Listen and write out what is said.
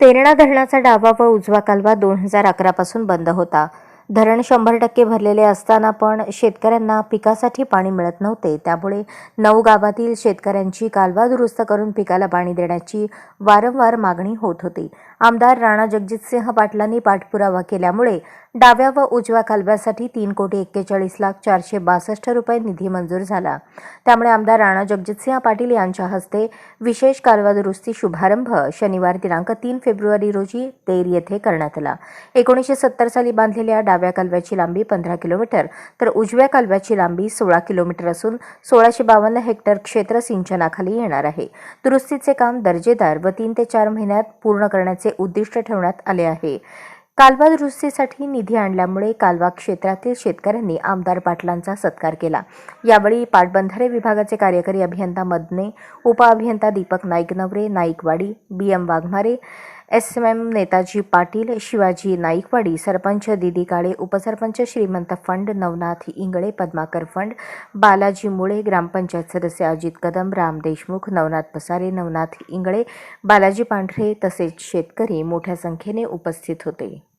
तेरणा धरणाचा डावा व उजवा कालवा दोन हजार अकरापासून बंद होता. धरण शंभर टक्के भरलेले असताना पण शेतकऱ्यांना पिकासाठी पाणी मिळत नव्हते. त्यामुळे नऊ गावातील शेतकऱ्यांची कालवा दुरुस्त करून पिकाला पाणी देण्याची वारंवार मागणी होत होती. आमदार राणा जगजितसिंह पाटलांनी पाठपुरावा केल्यामुळे डाव्या व उजव्या कालव्यासाठी तीन कोटी एक्केचाळीस लाख चारशे बासष्ट रुपये निधी मंजूर झाला. त्यामुळे आमदार राणा जगजितसिंह पाटील यांच्या हस्ते विशेष कालवा दुरुस्ती शुभारंभ शनिवार दिनांक तीन फेब्रुवारी रोजी तेर येथे करण्यात आला. एकोणीसशे सत्तर साली बांधलेल्या डाव्या कालव्याची लांबी पंधरा किलोमीटर तर उजव्या कालव्याची लांबी सोळा किलोमीटर असून सोळाशे बावन्न हेक्टर क्षेत्र सिंचनाखाली येणार आहे. दुरुस्तीचे काम दर्जेदार व तीन ते चार महिन्यात पूर्ण करण्याचे उद्दिष्ट ठेवण्यात आले आहे. कालवा दुरुस्तीसाठी निधी आणल्यामुळे कालवा क्षेत्रातील शेतकऱ्यांनी आमदार पाटलांचा सत्कार केला. यावेळी पाटबंधारे विभागाचे कार्यकारी अभियंता मदने उपअभियंता Deepak Naik Navare Naikwadi B M Waghmare S M M Netaji Patil Shivaji Naikwadi sarpanch Didi Kale उपसरपंच श्रीमंत फंड नवनाथ इंगळे पद्माकर फंड बालाजी मुळे ग्रामपंचायत सदस्य अजित कदम राम देशमुख नवनाथ पसारे नवनाथ इंगळे बालाजी पांढरे तसेच शेतकरी मोठ्या संख्येने उपस्थित होते.